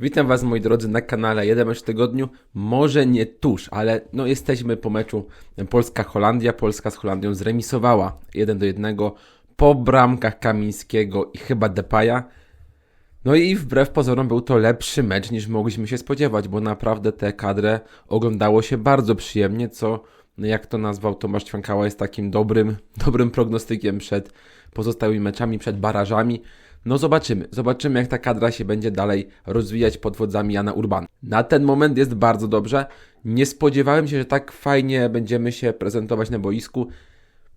Witam Was moi drodzy na kanale Jeden Mecz w Tygodniu. Może nie tuż, ale no jesteśmy po meczu Polska-Holandia. Polska z Holandią zremisowała 1 do 1 po bramkach Kamińskiego i chyba Depaya. No i wbrew pozorom był to lepszy mecz niż mogliśmy się spodziewać, bo naprawdę tę kadrę oglądało się bardzo przyjemnie, co no jak to nazwał Tomasz Ćwiąkała jest takim dobrym, dobrym prognostykiem przed pozostałymi meczami, przed barażami. No zobaczymy, zobaczymy jak ta kadra się będzie dalej rozwijać pod wodzami Jana Urbana. Na ten moment jest bardzo dobrze. Nie spodziewałem się, że tak fajnie będziemy się prezentować na boisku.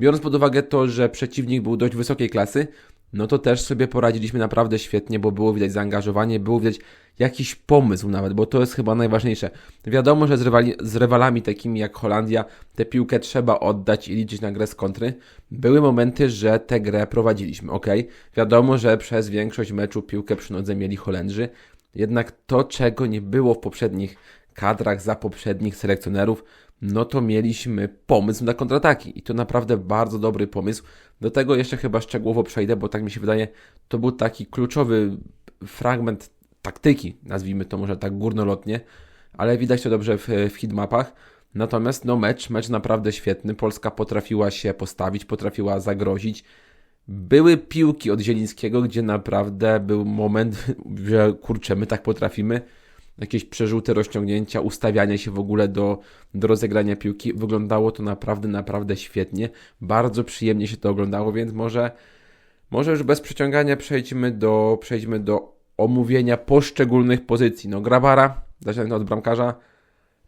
Biorąc pod uwagę to, że przeciwnik był dość wysokiej klasy, no to też sobie poradziliśmy naprawdę świetnie, bo było widać zaangażowanie, było widać jakiś pomysł nawet, bo to jest chyba najważniejsze. Wiadomo, że z, rywali, z rywalami takimi jak Holandia tę piłkę trzeba oddać i liczyć na grę z kontry. Były momenty, że tę grę prowadziliśmy, ok? Wiadomo, że przez większość meczu piłkę przy nodze mieli Holendrzy, jednak to, czego nie było w poprzednich kadrach za poprzednich selekcjonerów, no to mieliśmy pomysł na kontrataki. I to naprawdę bardzo dobry pomysł. Do tego jeszcze chyba szczegółowo przejdę, bo tak mi się wydaje, to był taki kluczowy fragment taktyki, nazwijmy to może tak górnolotnie, ale widać to dobrze w, w hitmapach. Natomiast no mecz, mecz naprawdę świetny. Polska potrafiła się postawić, potrafiła zagrozić. Były piłki od Zielińskiego, gdzie naprawdę był moment, że kurczę, my tak potrafimy jakieś przerzuty, rozciągnięcia, ustawianie się w ogóle do, do rozegrania piłki. Wyglądało to naprawdę, naprawdę świetnie. Bardzo przyjemnie się to oglądało, więc może, może już bez przeciągania przejdźmy do, przejdźmy do omówienia poszczególnych pozycji. No, Grabara, zacznę od bramkarza.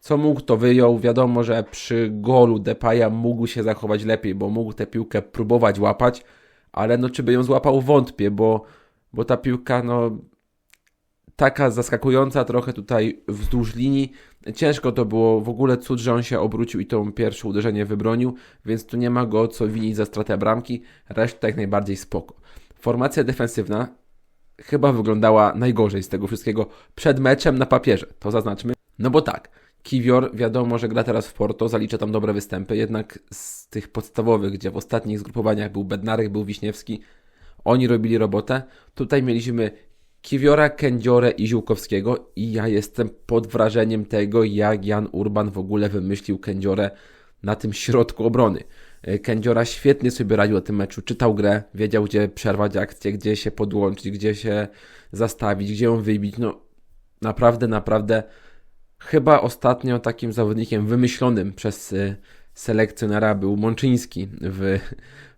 Co mógł, to wyjął. Wiadomo, że przy golu Depaya mógł się zachować lepiej, bo mógł tę piłkę próbować łapać, ale no czy by ją złapał wątpię, bo, bo ta piłka, no taka zaskakująca trochę tutaj wzdłuż linii. Ciężko to było, w ogóle cud, że on się obrócił i to pierwsze uderzenie wybronił, więc tu nie ma go co winić za stratę bramki, reszta jak najbardziej spoko. Formacja defensywna chyba wyglądała najgorzej z tego wszystkiego przed meczem na papierze, to zaznaczmy. No bo tak, Kiwior wiadomo, że gra teraz w Porto, zalicza tam dobre występy, jednak z tych podstawowych, gdzie w ostatnich zgrupowaniach był Bednarek, był Wiśniewski, oni robili robotę. Tutaj mieliśmy Kiwiora, Kędziorę i Ziółkowskiego i ja jestem pod wrażeniem tego, jak Jan Urban w ogóle wymyślił Kędziorę na tym środku obrony. E, Kędziora świetnie sobie radził na tym meczu, czytał grę, wiedział gdzie przerwać akcję, gdzie się podłączyć, gdzie się zastawić, gdzie ją wybić. No naprawdę, naprawdę chyba ostatnio takim zawodnikiem wymyślonym przez e, selekcjonera był Mączyński w,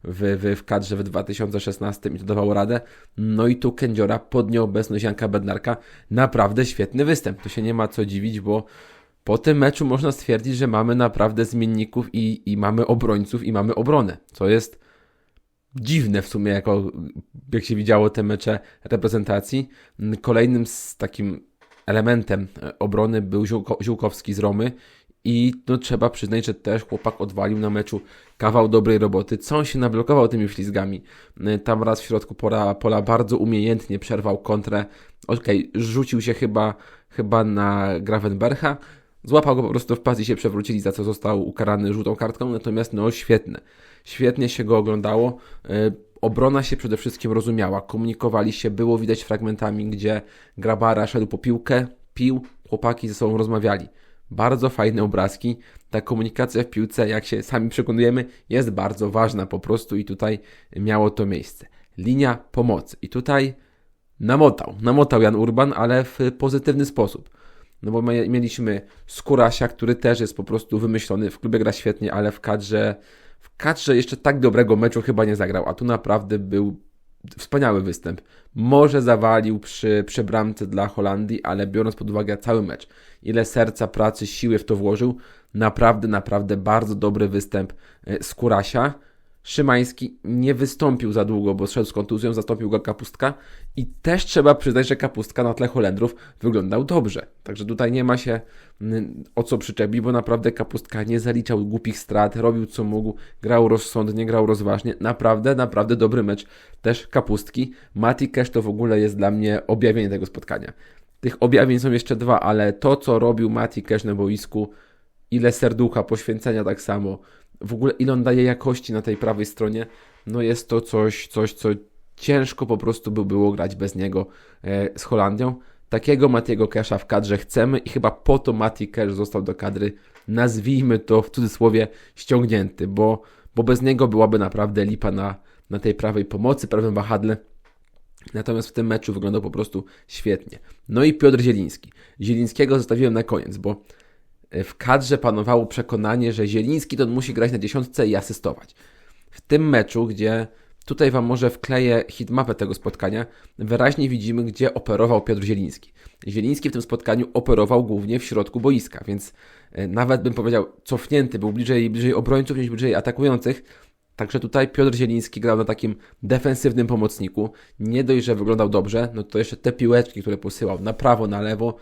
w, w, w kadrze w 2016 i to dawało radę. No i tu Kędziora pod nieobecność Janka Bednarka naprawdę świetny występ. Tu się nie ma co dziwić, bo po tym meczu można stwierdzić, że mamy naprawdę zmienników i, i mamy obrońców i mamy obronę, co jest dziwne w sumie, jako, jak się widziało te mecze reprezentacji. Kolejnym z takim elementem obrony był Ziółkowski z Romy i no, trzeba przyznać, że też chłopak odwalił na meczu kawał dobrej roboty. Co on się nablokował tymi ślizgami? Y, tam raz w środku pola, pola bardzo umiejętnie przerwał kontrę. Okej, okay, rzucił się chyba, chyba na Gravenbercha. Złapał go po prostu w pas i się przewrócili, za co został ukarany żółtą kartką. Natomiast no świetne. Świetnie się go oglądało. Y, obrona się przede wszystkim rozumiała. Komunikowali się, było widać fragmentami, gdzie Grabara szedł po piłkę, pił, chłopaki ze sobą rozmawiali bardzo fajne obrazki. Ta komunikacja w piłce, jak się sami przekonujemy, jest bardzo ważna po prostu i tutaj miało to miejsce. Linia pomocy. I tutaj namotał, namotał Jan Urban, ale w pozytywny sposób. No bo my mieliśmy Skurasia, który też jest po prostu wymyślony, w klubie gra świetnie, ale w kadrze, w kadrze jeszcze tak dobrego meczu chyba nie zagrał, a tu naprawdę był wspaniały występ. Może zawalił przy, przy bramce dla Holandii, ale biorąc pod uwagę cały mecz, ile serca, pracy, siły w to włożył, naprawdę, naprawdę bardzo dobry występ e, z Kurasia. Szymański nie wystąpił za długo, bo szedł z kontuzją, zastąpił go Kapustka i też trzeba przyznać, że Kapustka na tle Holendrów wyglądał dobrze. Także tutaj nie ma się mm, o co przyczepić, bo naprawdę Kapustka nie zaliczał głupich strat, robił co mógł, grał rozsądnie, grał rozważnie. Naprawdę, naprawdę dobry mecz też Kapustki. Mati Cash to w ogóle jest dla mnie objawienie tego spotkania. Tych objawień są jeszcze dwa, ale to, co robił Mati Cash na boisku, ile serducha, poświęcenia tak samo, w ogóle ile on daje jakości na tej prawej stronie, no jest to coś, coś co ciężko po prostu by było grać bez niego e, z Holandią. Takiego Matiego Kesha w kadrze chcemy i chyba po to Mati Cash został do kadry, nazwijmy to w cudzysłowie, ściągnięty, bo, bo bez niego byłaby naprawdę lipa na, na tej prawej pomocy, prawym wahadle. Natomiast w tym meczu wyglądał po prostu świetnie. No i Piotr Zieliński. Zielińskiego zostawiłem na koniec, bo w kadrze panowało przekonanie, że Zieliński to musi grać na dziesiątce i asystować. W tym meczu, gdzie tutaj Wam może wkleję hitmapę tego spotkania, wyraźnie widzimy, gdzie operował Piotr Zieliński. Zieliński w tym spotkaniu operował głównie w środku boiska, więc e, nawet bym powiedział cofnięty, był bliżej, bliżej obrońców niż bliżej atakujących, Także tutaj Piotr Zieliński grał na takim defensywnym pomocniku. Nie dość, że wyglądał dobrze, no to jeszcze te piłeczki, które posyłał na prawo, na lewo,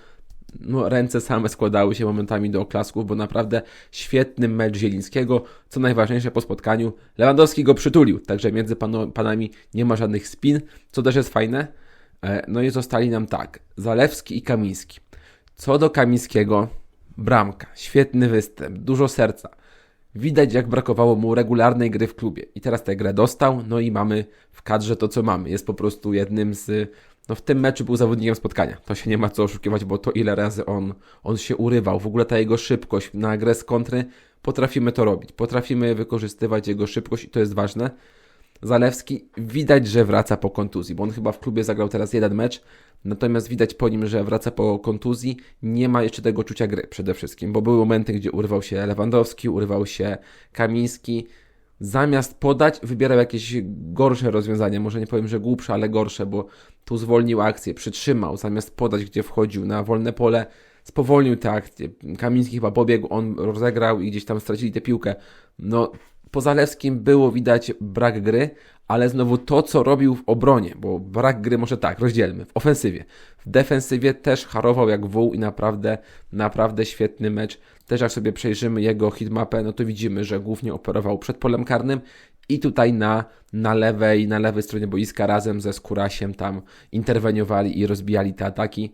no ręce same składały się momentami do oklasków, bo naprawdę świetny mecz Zielińskiego. Co najważniejsze po spotkaniu, Lewandowski go przytulił, także między pano, panami nie ma żadnych spin, co też jest fajne. E, no i zostali nam tak, Zalewski i Kamiński. Co do Kamińskiego, bramka, świetny występ, dużo serca. Widać, jak brakowało mu regularnej gry w klubie. I teraz tę grę dostał, no i mamy w kadrze to, co mamy. Jest po prostu jednym z. No w tym meczu był zawodnikiem spotkania. To się nie ma co oszukiwać, bo to ile razy on, on się urywał. W ogóle ta jego szybkość na grę z kontry, potrafimy to robić. Potrafimy wykorzystywać jego szybkość i to jest ważne. Zalewski widać, że wraca po kontuzji, bo on chyba w klubie zagrał teraz jeden mecz, natomiast widać po nim, że wraca po kontuzji, nie ma jeszcze tego czucia gry przede wszystkim, bo były momenty, gdzie urywał się Lewandowski, urywał się Kamiński, zamiast podać, wybierał jakieś gorsze rozwiązanie, może nie powiem, że głupsze, ale gorsze, bo tu zwolnił akcję, przytrzymał, zamiast podać, gdzie wchodził na wolne pole, spowolnił tę akcję. Kamiński chyba pobiegł, on rozegrał i gdzieś tam stracili tę piłkę. No, po Zalewskim było widać brak gry, ale znowu to, co robił w obronie, bo brak gry może tak, rozdzielmy, w ofensywie. W defensywie też harował jak wół i naprawdę, naprawdę świetny mecz. Też jak sobie przejrzymy jego hitmapę, no to widzimy, że głównie operował przed polem karnym i tutaj na, na lewej, na lewej stronie boiska razem ze Skurasiem tam interweniowali i rozbijali te ataki.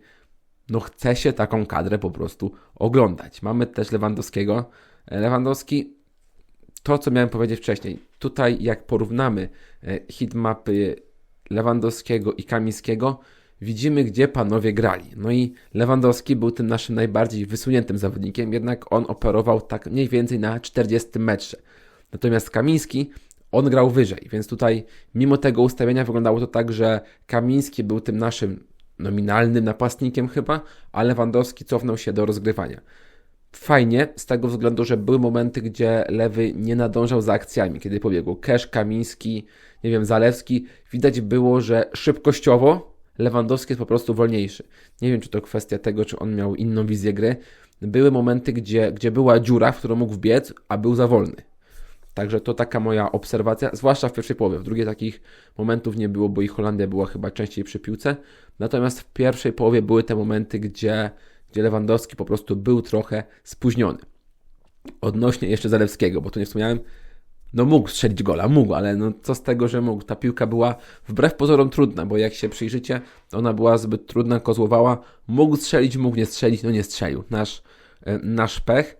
No chce się taką kadrę po prostu oglądać. Mamy też Lewandowskiego. Lewandowski to, co miałem powiedzieć wcześniej. Tutaj, jak porównamy e, hitmapy Lewandowskiego i Kamińskiego, widzimy, gdzie panowie grali. No i Lewandowski był tym naszym najbardziej wysuniętym zawodnikiem, jednak on operował tak mniej więcej na 40 metrze. Natomiast Kamiński, on grał wyżej, więc tutaj mimo tego ustawienia wyglądało to tak, że Kamiński był tym naszym nominalnym napastnikiem chyba, a Lewandowski cofnął się do rozgrywania fajnie z tego względu, że były momenty, gdzie lewy nie nadążał za akcjami, kiedy pobiegł Kesz, Kamiński, nie wiem, Zalewski. Widać było, że szybkościowo Lewandowski jest po prostu wolniejszy. Nie wiem, czy to kwestia tego, czy on miał inną wizję gry. Były momenty, gdzie, gdzie była dziura, w którą mógł wbiec, a był za wolny. Także to taka moja obserwacja, zwłaszcza w pierwszej połowie. W drugiej takich momentów nie było, bo i Holandia była chyba częściej przy piłce. Natomiast w pierwszej połowie były te momenty, gdzie gdzie Lewandowski po prostu był trochę spóźniony. Odnośnie jeszcze Zalewskiego, bo tu nie wspomniałem, no mógł strzelić gola, mógł, ale no co z tego, że mógł. Ta piłka była wbrew pozorom trudna, bo jak się przyjrzycie, ona była zbyt trudna, kozłowała. Mógł strzelić, mógł nie strzelić, no nie strzelił. Nasz, e, nasz pech.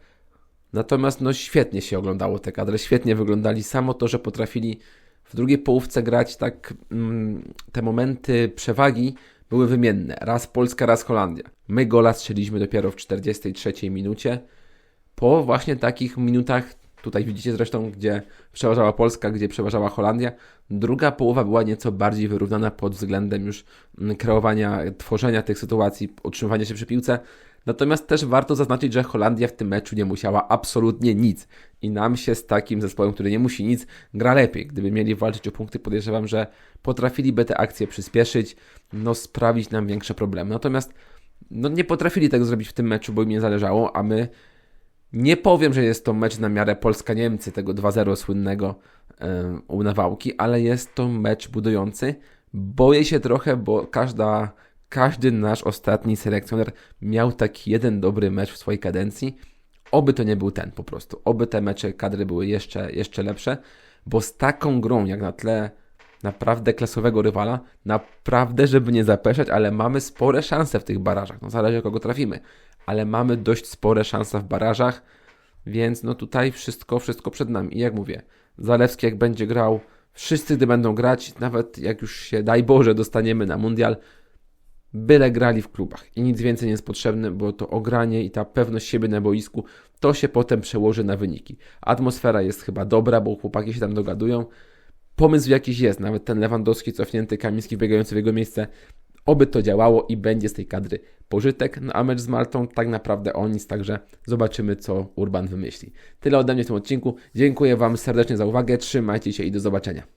Natomiast no świetnie się oglądało te kadry, świetnie wyglądali. Samo to, że potrafili w drugiej połówce grać tak mm, te momenty przewagi były wymienne. Raz Polska, raz Holandia. My gola strzeliśmy dopiero w 43 minucie. Po właśnie takich minutach, tutaj widzicie zresztą, gdzie przeważała Polska, gdzie przeważała Holandia. Druga połowa była nieco bardziej wyrównana pod względem już mm, kreowania, tworzenia tych sytuacji, utrzymywania się przy piłce. Natomiast też warto zaznaczyć, że Holandia w tym meczu nie musiała absolutnie nic. I nam się z takim zespołem, który nie musi nic, gra lepiej. Gdyby mieli walczyć o punkty, podejrzewam, że potrafiliby te akcje przyspieszyć, no sprawić nam większe problemy. Natomiast no, nie potrafili tego zrobić w tym meczu, bo im nie zależało, a my nie powiem, że jest to mecz na miarę Polska-Niemcy, tego 2-0 słynnego yy, u Nawałki, ale jest to mecz budujący. Boję się trochę, bo każda każdy nasz ostatni selekcjoner miał taki jeden dobry mecz w swojej kadencji. Oby to nie był ten po prostu. Oby te mecze kadry były jeszcze, jeszcze lepsze, bo z taką grą, jak na tle naprawdę klasowego rywala, naprawdę, żeby nie zapeszać, ale mamy spore szanse w tych barażach. No zależy, kogo trafimy, ale mamy dość spore szanse w barażach, więc no tutaj wszystko, wszystko przed nami. I jak mówię, Zalewski jak będzie grał, wszyscy gdy będą grać, nawet jak już się, daj Boże, dostaniemy na mundial, byle grali w klubach i nic więcej nie jest potrzebne, bo to ogranie i ta pewność siebie na boisku to się potem przełoży na wyniki. Atmosfera jest chyba dobra, bo chłopaki się tam dogadują. Pomysł jakiś jest, nawet ten Lewandowski cofnięty, Kamiński biegający w jego miejsce. Oby to działało i będzie z tej kadry pożytek, no a mecz z Maltą tak naprawdę o nic, także zobaczymy co Urban wymyśli. Tyle ode mnie w tym odcinku. Dziękuję Wam serdecznie za uwagę, trzymajcie się i do zobaczenia.